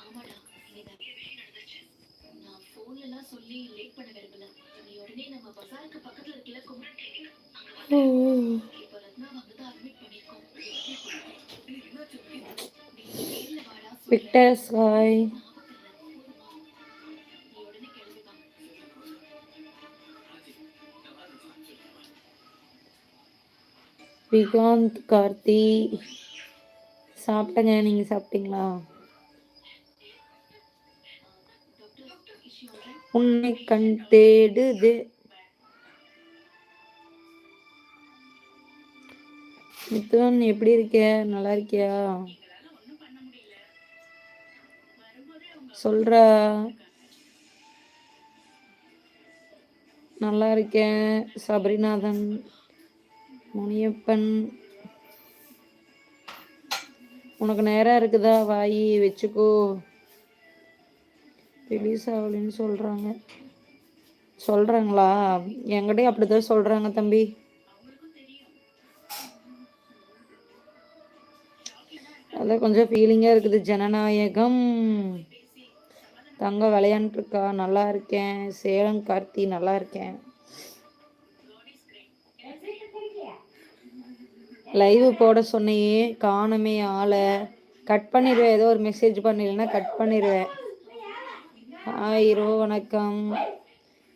ஆமாடா இன்னைக்கு நிறைய விஷயம் நடந்துச்சு நான் போன்ல எல்லாம் சொல்லி லேட் பண்ண விரும்பல நீ உடனே நம்ம பஜாருக்கு பக்கத்துல இருக்கல குமரன் கிளினிக் அங்க வந்து இப்ப ரத்னா அங்கதான் அட்மிட் பண்ணிருக்கோம் நீ நேர்ல வாடா சொல்றேன். விக்டர்ஸ் ஹாய் ஆபத்து இல்ல, சாப்பிட்டங்க நீங்கள் சாப்பிட்டீங்களா? உன்னை கண் தேடுது. மித்துவன் எப்படி இருக்க? நல்லா இருக்கியா? சொல்றா. நல்லா இருக்கேன் சபரிநாதன் முனியப்பன். உனக்கு நேரம் இருக்குதா? வாயி வச்சுக்கோ. ரிலீஸ் ஆகலைன்னு சொல்கிறாங்க சொல்கிறாங்களா என்கிட்டயும் அப்படி தான் சொல்கிறாங்க தம்பி. அதான் கொஞ்சம் ஃபீலிங்காக இருக்குது. ஜனநாயகம். தங்க விளையாண்டுருக்கா? நல்லா இருக்கேன். சேலம் கார்த்தி நல்லா இருக்கேன். லைவ் போட சொன்னையே காணுமே ஆளை. கட் பண்ணிடுவேன் ஏதோ ஒரு மெசேஜ் பண்ணிடலன்னா கட் பண்ணிடுவேன் ஹாய் இரோ வணக்கம்.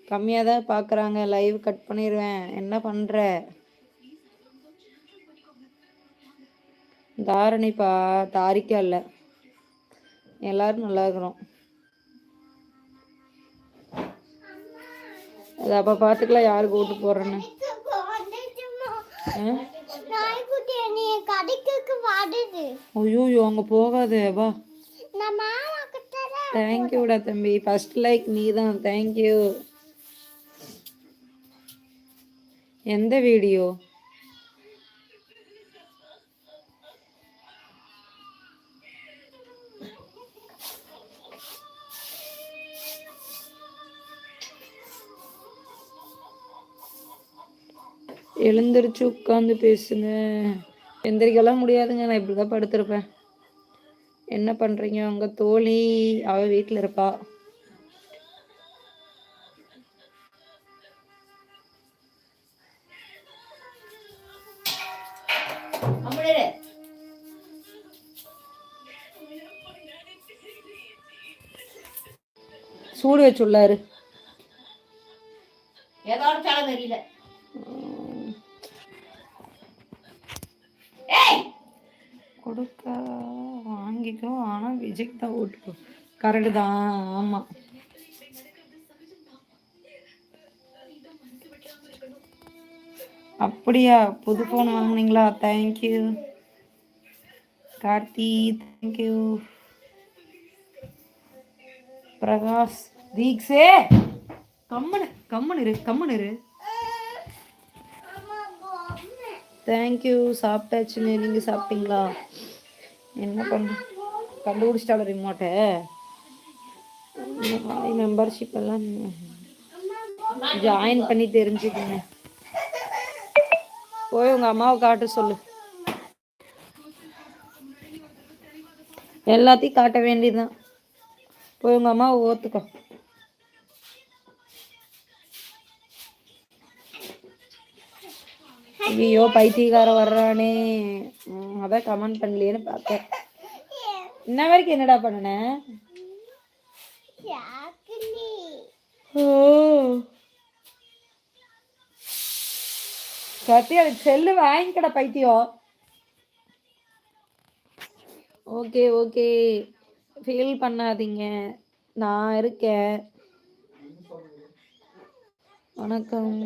கம்மியாக தான் பார்க்குறாங்க லைவ் கட் பண்ணிடுவேன் என்ன பண்ணுற தாரணிப்பா தாரிக்கா இல்லை. எல்லாரும் நல்லா இருக்கிறோம். அது அப்போ பார்த்துக்கலாம் யாருக்கு ஓட்டு போடுறேன்னு. ஆ? கடைக்கு வாடுது. ஐயோ அங்கே போகாதே வா. நான் மாமா கிட்ட தேங்க்யூடா தம்பி. ஃபர்ஸ்ட் லைக் நீ தான் தேங்க்யூ எந்த வீடியோ எழுந்திருச்சு உட்காந்து பேசுங்க. எந்திரிக்கலாம் முடியாதுங்க. நான் இப்படி தான் படுத்திருப்பேன். என்ன பண்றீங்க? உங்க தோழி. அவ வீட்ல இருப்பா. சூடு வச்சுள்ளாரு ஏதோ தெரியல. கொடுக்க வாங்கிக்கோ. ஆனா விஜய்க்கு தான் ஓட்டுக்கோ கரெக்டு தான். ஆமா. அப்படியா? புது phone வாங்குனீங்களா? Thank you Karthi thank you Prakash தீக்ஸே கம்மனு கம்மனு இரு கம்மனு இரு. தேங்க்யூ சாப்பிட்டாச்சுன்னு நீங்கள் சாப்பிட்டீங்களா? என்ன பண்ண கண்டுபிடிச்சிட்டால ரிமோட்டை மெம்பர்ஷிப் எல்லாம் ஜாயின் பண்ணி தெரிஞ்சுக்கோங்க. போய் உங்கள் அம்மாவை காட்ட சொல்லு. எல்லாத்தையும் காட்ட வேண்டியதுதான். போய் உங்கள் அம்மாவை ஓத்துக்கோ. ஐயோ பைத்தியக்காரன் வர்றானே. அதான் கமெண்ட் பண்ணலையேன்னு பார்த்தேன். இன்ன வரைக்கும் என்னடா பண்ணுன? சாக்கிலி ஓ கத்தி செல்லு வாங்கிக்கடா பைத்தியம். Okay okay. ஃபீல் பண்ணாதீங்க. நான் இருக்கேன். வணக்கம்.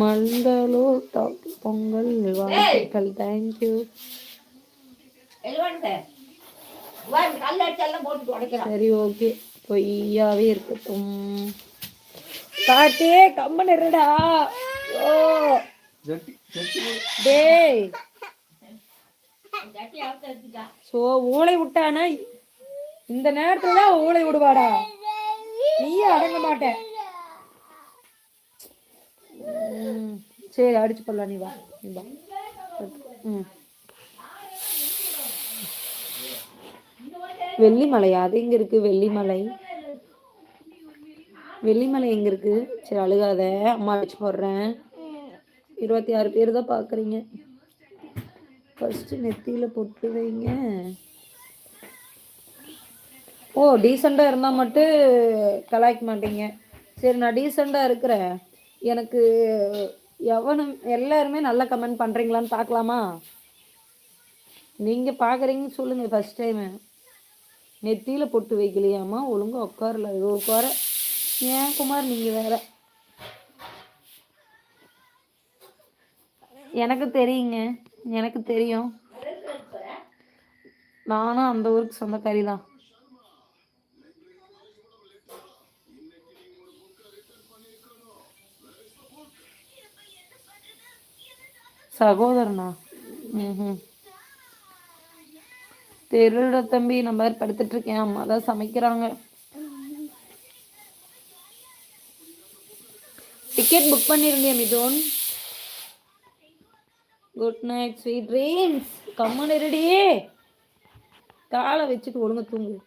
மண்டலோ பொங்கல் வாழ்த்துக்கள் தேங்க்யூ எழுவாங்க சரி ஓகே. பொய்யாவே இருக்கட்டும். காட்டே கம்மன் இருடா. ஓ. டேய். சோ ஊளை விட்டானா? இந்த நேரத்துல தான் ஊளை விடுவாடா. நீயே அடங்க மாட்ட. சரி அடிச்சு போடலாம். நீ வா நீ வா. ம். வெள்ளிமலையா? அது எங்க இருக்கு? வெள்ளிமலை. வெள்ளிமலை எங்க இருக்கு? சரி அழுகாத. அம்மா வச்சு போடுறேன். இருபத்தி ஆறு பேர் தான் பார்க்குறீங்க ஃபர்ஸ்ட் நெத்தியில பொட்டு வைங்க. ஓ டீசெண்டாக இருந்தால் மட்டும் கலாய்க்க மாட்டீங்க. சரி நான் டீசெண்டாக இருக்கிறேன். எனக்கு எவனும் எல்லாருமே நல்லா கமெண்ட் பண்ணுறீங்களான்னு பார்க்கலாமா? நீங்கள் பார்க்குறீங்கன்னு சொல்லுங்கள் ஃபஸ்ட் டைமு நெத்தியில் பொட்டு வைக்கலையாம்மா? ஒழுங்கா உட்காரல. இது உட்கார. ஏன் குமார் நீங்கள் வேற. எனக்கு தெரியுங்க. எனக்கு தெரியும். நானும் அந்த ஊருக்கு சொந்தக்காரி தான். சகோதரனா? ம் தெருட தம்பி நம்ம மாதிரி படுத்துட்டு இருக்கேன். அம்மா தான் சமைக்கிறாங்க. Ticket book பண்ணிருந்தியா Mithun? Good night sweet dreams கம்மன் இருடியே காலை வச்சுட்டு ஒழுங்கா தூங்கு.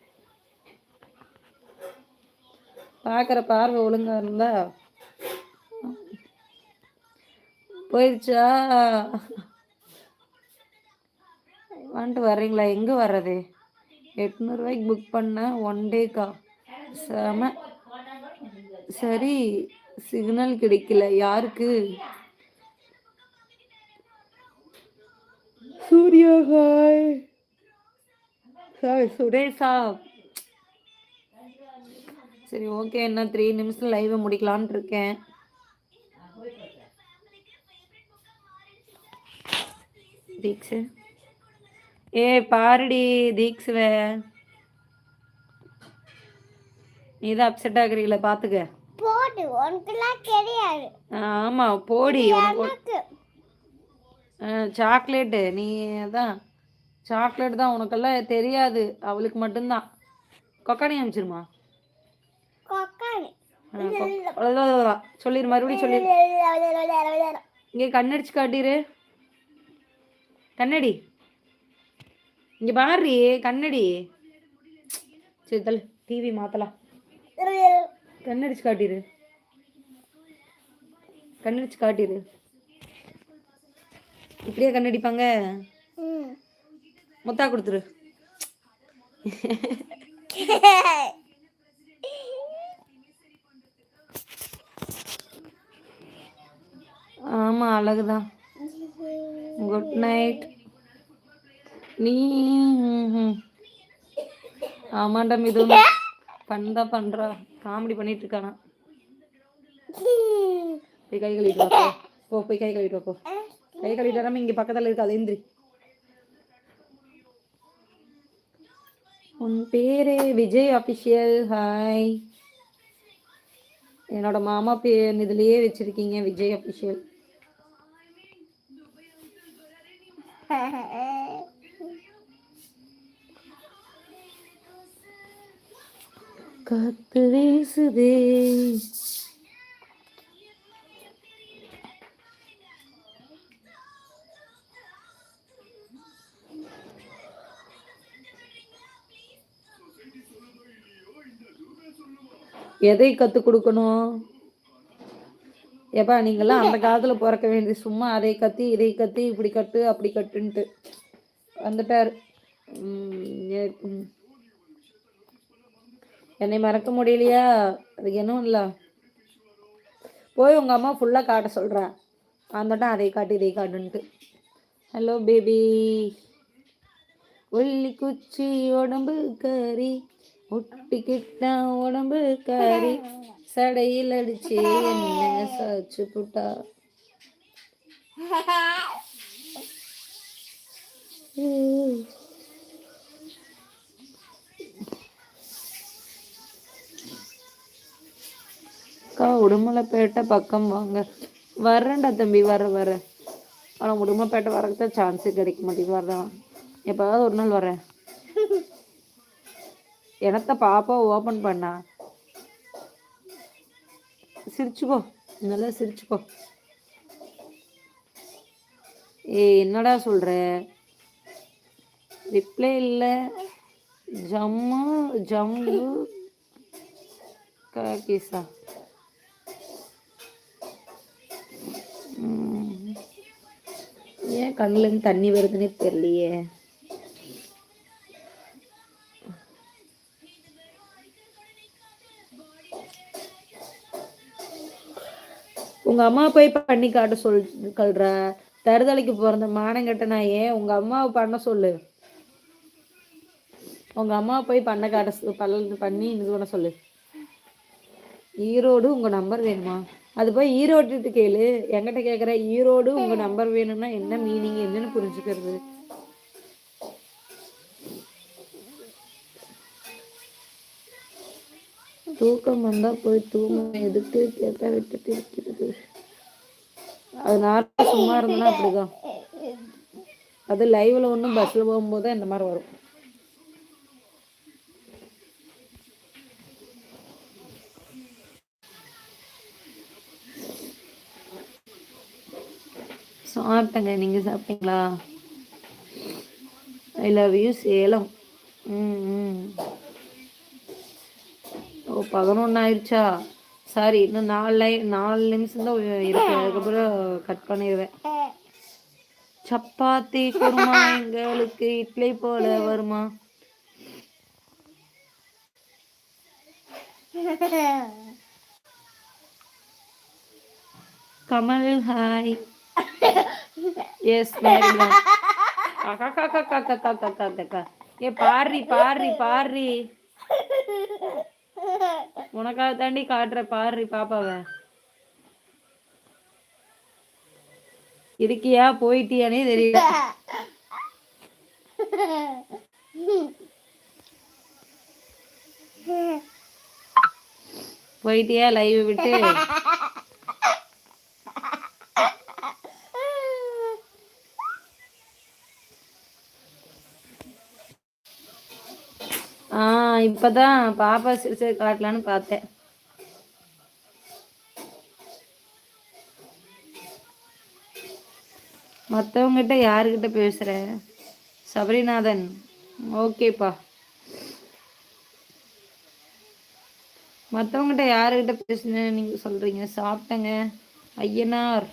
பார்க்குற பார்வை ஒழுங்காக இருந்தா போயிடுச்சா வந்துட்டு வர்றீங்களா? எங்கே வர்றது? எட்நூறுவாய்க்கு புக் பண்ணேன் ஒன் டேக்கா செம. சரி சிக்னல் கிடைக்கல. யாருக்கு? சூர்யா ஹாய் ஹாய் சுரேஷா சரி ஓகே என்ன த்ரீ நிமிஷம் லைவை முடிக்கலான்னு இருக்கேன். தீக்ஷு. ஏ பாருடி தீக்ஷுவ. நீ தான் அப்செட் ஆகுறீங்கள பார்த்துக்க போடு உனக்குலாம் கிடையாது ஆமாம் போடி உனக்கு சாக்லேட்டு நீ அதான். சாக்லேட் தான் உனக்கெல்லாம் தெரியாது. அவளுக்கு மட்டும்தான். கொக்கானி கொக்கானி. சொல்லிடு மறுபடியும் சொல்லிடு இங்கே கண்ணடிச்சு காட்டிரு. கண்ணடி. இங்கே பாரு கண்ணடி. சரி தள்ளு. டிவி மாற்றலாம் கண்ணடிச்சு காட்டிரு. கண்ணடிச்சு காட்டிரு. இப்படியே கண்ணடிப்பாங்க ம். முத்தா கொடுத்துரு. ஆமா அழகுதான். குட் நைட் நீ ம்ஹும். ஆமாண்டா மிது பண்ணா பண்றா. காமெடி பண்ணிட்டு இருக்கானா போய் கை கழுவிட்டு வா போ. போய் கை கழுவிட்டு வா போ. கை கழுவிட்டு வராம இங்க பக்கத்துல இருக்காது எந்திரி. உன் பேரு விஜய் அபிஷியல் ஹாய் என்னோட மாமா பேர் இதுலயே வச்சிருக்கீங்க விஜய் அபிஷியல் காத்து வீசுதே. எதை கத்து கொடுக்கணும்? ஏப்பா நீங்கெல்லாம் அந்த காலத்துல பிறக்க வேண்டியது. சும்மா அதை கத்தி இதை கத்தி இப்படி கட்டு அப்படி கட்டுன்ட்டு வந்துட்டார். என்னை மறக்க முடியலையா? அதுக்கு என்ன இல்ல. போய் உங்க அம்மா ஃபுல்லா காட்ட சொல்றா. வந்துட்டா அதை காட்டு இதை காட்டுன்ட்டு. ஹலோ பேபி ஒல்லி குச்சி உடம்பு கறி. ஒட்டிக்கிட்ட உடம்பு கறி. சடையில் அடிச்சு என்ன சாச்சு புட்டா. அக்கா உடுமலைப்பேட்டை பக்கம் வாங்க. வர்றேன்டா தம்பி வர வர. ஆனால் உடுமலைப்பேட்டை வரக்கு சான்ஸே கிடைக்க மாட்டேங்குது வர்றேன் எப்போதாவது ஒரு நாள் வரேன் எனத்த பாப்பா ஓப்பன் பண்ணா? சிரிச்சுக்கோ. நல்லா சிரிச்சுக்கோ. ஏய் என்னடா சொல்ற? ரிப்ளை இல்லை. ஜம்மு ஜம்மு. காக்கிசா ஏன் கண்ணுலேருந்து தண்ணி வருதுன்னே தெரியலையே. உங்க அம்மா போய் பண்ணி காட்ட சொல் கல்ற. தருதலைக்கு பிறந்த மானங்கட்ட நான் ஏன் உங்க அம்மாவை பண்ண சொல்லு. உங்க அம்மா போய் பண்ண காட்ட சொ- பல்ல பண்ணி இது பண்ண சொல்லு. ஈரோடு உங்க நம்பர் வேணுமா? அது போய் ஈரோட்டு கேளு. என்கிட்ட கேக்குற ஈரோடு உங்க நம்பர் வேணும்னா என்ன மீனிங் என்னன்னு புரிஞ்சுக்கிறது. தூக்கம் வந்தா போய் தூங்க எதுக்கு கேட்டா விட்டுட்டு இருக்கிறது. அதனால சும்மா இருந்ததுன்னா அப்படிதான். அது லைவ்ல ஒன்றும் பஸ்ல போகும்போது தான் இந்த மாதிரி வரும். சாப்பிட்டேங்க. நீங்க சாப்பிட்டீங்களா? I love you Salem. ம் ம். ஓ பதினொன்று ஆயிடுச்சா சாரி இன்னும் நாலு லை நாலு நிமிஷம் தான் இருக்கு. அதுக்கப்புறம் கட் பண்ணிடுவேன் சப்பாத்தி குருமா எங்களுக்கு இட்லி போல வருமா? Kamal hi S A Pari Pari Pari உனக்காக தாண்டி காட்டுற பாரு பாப்பாவ. இருக்கியா? போயிட்டியானே தெரியல. போயிட்டியா? லைவ் விட்டு? இப்பதான் பாப்பா சிரிச்சது காட்டலான்னு பார்த்தேன். மற்றவங்கிட்ட யாருக்கிட்ட பேசுற? சபரிநாதன். ஓகேப்பா. மற்றவங்ககிட்ட யாருக்கிட்ட பேசுன நீங்க சொல்றீங்க? சாப்பிட்டேங்க. ஐயனார்.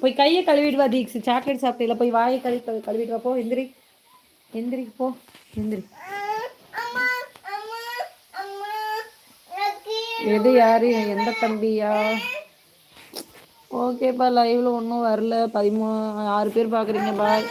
போய் கையை கழுவிடுவா தீக்ஷு. சாக்லேட் சாப்பிட்டீங்களா போய் வாயை கழுவி கழுவிடுவா. போ எந்திரி. எந்திரிக்கு போ. எந்திரி அம்மா அம்மா அம்மா எனக்கு எது யாரு? எந்த தம்பியா? ஓகேப்பா லைவ்ல ஒன்றும் வரல. பதிமூணு ஆறு பேர் பார்க்குறீங்க பாய்